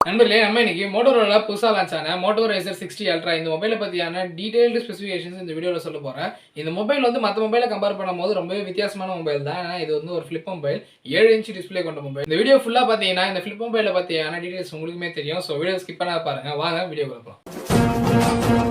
நண்பர்களே நம்ம இன்னைக்கு மோட்டோரோல புதுசாக லான்ச் ஆன மோட்டோ ரேசர் சிக்ஸ்டி அல்ட்ரா இந்த மொபைலை பற்றியான டீடைல்டு ஸ்பெசிஃபிகேஷன்ஸ் இந்த வீடியோவில் சொல்ல போகிறேன் இந்த மொபைல் வந்து மற்ற மொபைலை கம்பேர் பண்ணும்போது ரொம்பவே வித்தியாசமான மொபைல் தான். ஏன்னா இது வந்து ஒரு ஃபிளிப் மொபைல் ஏழு இன்ச் டிஸ்ப்ளே கொண்ட மொபைல் இந்த வீடியோ ஃபுல்லாக பார்த்தீங்கன்னா இந்த ஃபிளிப் மொபைலை பற்றியான டீடைல்ஸ் உங்களுக்குமே தெரியும். ஸோ வீடியோ ஸ்கிப் பண்ணாத பாருங்கள் வாங்க வீடியோ கொடுப்போம்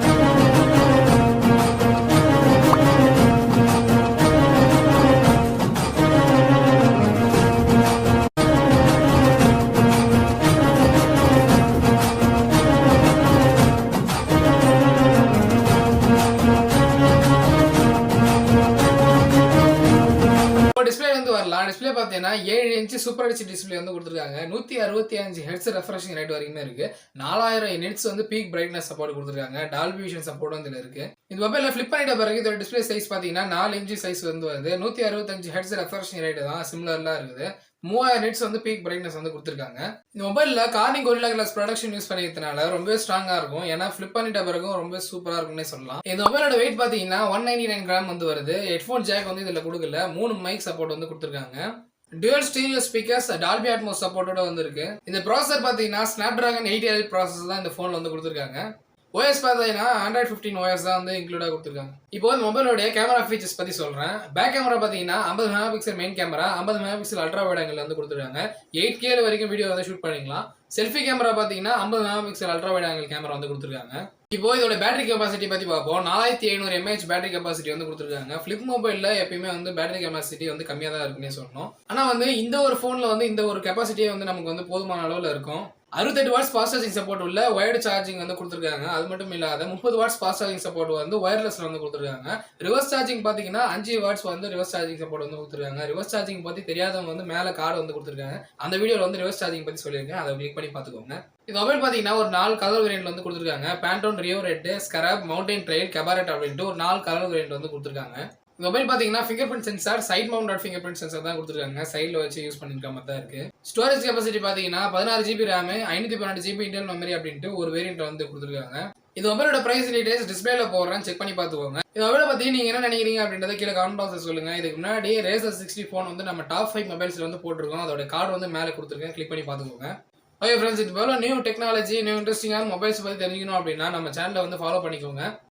வரலாம் டிஸ்பிளே பார்த்தீங்கன்னா ஏழு இன்ச் சூப்பர் ஹெச் டிஸ்பிளே வந்து கொடுத்துருக்காங்க. நூற்றி அறுபத்தி அஞ்சு ஹெட்ஸ் ரெஃப்ரெஷிங் ரேட் வரைக்குமே இருக்கு. நாலாயிரம் நிட்ஸ் வந்து பீக் பிரைட்னஸ் சப்போர்ட் கொடுத்துருக்காங்க. டால்பி விஷன் சப்போர்ட் வந்து இதுல இருக்கு. இந்த மொபைலில் ஃபிளிப் பண்ணிட்ட பிறகு இதோட டிஸ்பிளே சைஸ் பார்த்தீங்கன்னா நாலு இன்ச்சு சைஸ் வந்து வருது. நூற்றி அறுபத்தஞ்சு ஹெட்ஸ் ரெஃப்ரெஷிங் ரேட் தான் சிமிலர்லாம் இருக்குது. மூவாயிரம் நிட்ஸ் வந்து பீக் பிரைட்னஸ் வந்து கொடுத்துருக்காங்க. இந்த மொபைலில் Corning Gorilla class protection use பண்ணிக்கிறதுனால ரொம்பவே ஸ்ட்ராங்காக இருக்கும். ஏன்னா ஃபிளிப் பண்ணிட்ட பிறகும் ரொம்ப சூப்பராக இருக்கும்னே சொல்லலாம். இந்த மொபைலோட வெயிட் பார்த்தீங்கன்னா ஒன் நைன்டி நைன் கிராம் வந்து வருது. ஹெட்ஃபோன் ஜாக் வந்து இதில் கொடுக்கல. மூணு மைக் சப்போர்ட் வந்து கொடுத்துருக்காங்க. Dual stereo speakers Dolby Atmos சப்போர்ட்டோட வந்திருக்கு இந்த ப்ராசர் பார்த்தீங்கன்னா Snapdragon eight L process தான் இந்த ஃபோனில் வந்து கொடுத்துருக்காங்க. ஓஎஸ் பார்த்தீங்கன்னா ஆண்ட்ராய்ட் ஃபிஃப்டின் ஓஎஸ் தான் வந்து இன்க்ளூடாக கொடுத்துருக்காங்க. இப்போ வந்து மொபைலோடைய கேமரா ஃபீச்சர்ஸ் பற்றி சொல்கிறேன் பேக் கேமரா பார்த்தீங்கன்னா ஐம்பது மெகா பிக்சல் மெயின் கேமரா ஐம்பது மெகா பிக்சல் அல்ட்ரா வைடாங்கில் வந்து கொடுத்துருக்காங்க. எயிட் கேல வரைக்கும் வீடியோ வந்து ஷூட் பண்ணிக்கலாம். செல்ஃபி கேமரா பார்த்தீங்கன்னா ஐம்பது mega pixel ultra wide angle camera வந்து கொடுத்துருக்காங்க. இப்போ இதோட பேட்டரி கெப்பாசிட்டி பற்றி பார்ப்போம். நாலாயிரத்தி ஐநூறு எம்ஏஹெச் பேட்டரி கெப்பாசிட்டி வந்து கொடுத்துருக்காங்க. ஃபிளிப் மொபைலில் எப்பயுமே வந்து பேட்டரி கெப்பாசிட்டி வந்து கம்மியாக தான் இருக்குன்னே சொல்லணும். ஆனால் வந்து இந்த ஒரு ஃபோனில் வந்து இந்த ஒரு கெப்பாசிட்டியே வந்து நமக்கு வந்து போதுமான அளவில் இருக்கும். அறுபத்தெட்டு வாட்ஸ் ஃபாஸ்ட் சார்ஜிங் சப்போர்ட் உள்ள ஒயர்டு சார்ஜிங் வந்து கொடுத்துருக்காங்க. அது மட்டும் இல்லாத முப்பது வாட்ஸ் ஃபாஸ்ட் சார்ஜிங் சப்போர்ட் வந்து ஒயர்லெஸ்ல வந்து கொடுத்துருக்காங்க. ரிவர்ஸ் சார்ஜிங் பார்த்தீங்கன்னா அஞ்சு வாட்ஸ் வந்து ரிவர்ஸ் சார்ஜிங் சப்போர்ட் வந்து கொடுத்துருக்காங்க. ரிவர்ஸ் சார்ஜிங் பற்றி தெரியாதவங்க வந்து மேலே கார்டு வந்து கொடுத்துருக்காங்க. அந்த வீடியோவில் வந்து ரிவர்ஸ் சார்ஜிங் பற்றி சொல்லியிருக்கேன். அதை கிளிக் பண்ணி பார்த்துக்கோங்க. இந்த மொபைல் பார்த்தீங்கன்னா ஒரு நாலு கலர் வேரியன்ட் வந்து கொடுத்துருக்காங்க. Pantone Rio red scarab mountain trail cabaret அப்படின்ட்டு ஒரு நாலு கலர் வேரியன்ட் வந்து கொடுத்துருக்காங்க. இந்த மொபைல் பார்த்தீங்கன்னா finger print sensor side mounted finger print sensor தான் கொடுத்துருக்காங்க. சைடில் வச்சு யூஸ் பண்ணிருக்க மாதிரி தான் இருக்குது ஸ்டோரேஜ் கெப்பாசிட்டி பார்த்தீங்கன்னா பதினாறு ஜிபி ரேம் ஐநூற்றி பன்னெண்டு ஜிபி இன்டர்னல் மெமரி அப்படின்ட்டு ஒரு வேரியண்ட் வந்து கொடுத்துருக்காங்க. இந்த மொபைலோட பிரைஸ் டீடைல்ஸ் டிஸ்பிளேல போடுறேன். செக் பண்ணி பார்த்துக்கோங்க இந்த மொபைலை பற்றி நீங்கள் என்ன நினைக்கிறீங்க அப்படின்றத கீழே கமெண்ட் பாக்ஸில் சொல்லுங்க. இதுக்கு முன்னாடி ரேசர் சிக்ஸ்டி ஃபோன் வந்து நம்ம டாப் ஃபைவ் மொபைல்ஸில் வந்து போட்டிருக்கோம். அதோட கார்டு வந்து மேலே கொடுத்துருக்கேன். கிளிக் பண்ணி பார்த்துக்கோங்க ஓகே ஃப்ரெண்ட்ஸ் இது போல நியூ டெக்னாலஜி நியூ இன்ட்ரெஸ்டிங்கான மொபைல்ஸ் பற்றி தெரிஞ்சுக்கணும் அப்படின்னா நம்ம சேனலை வந்து ஃபாலோ பண்ணிக்கோங்க.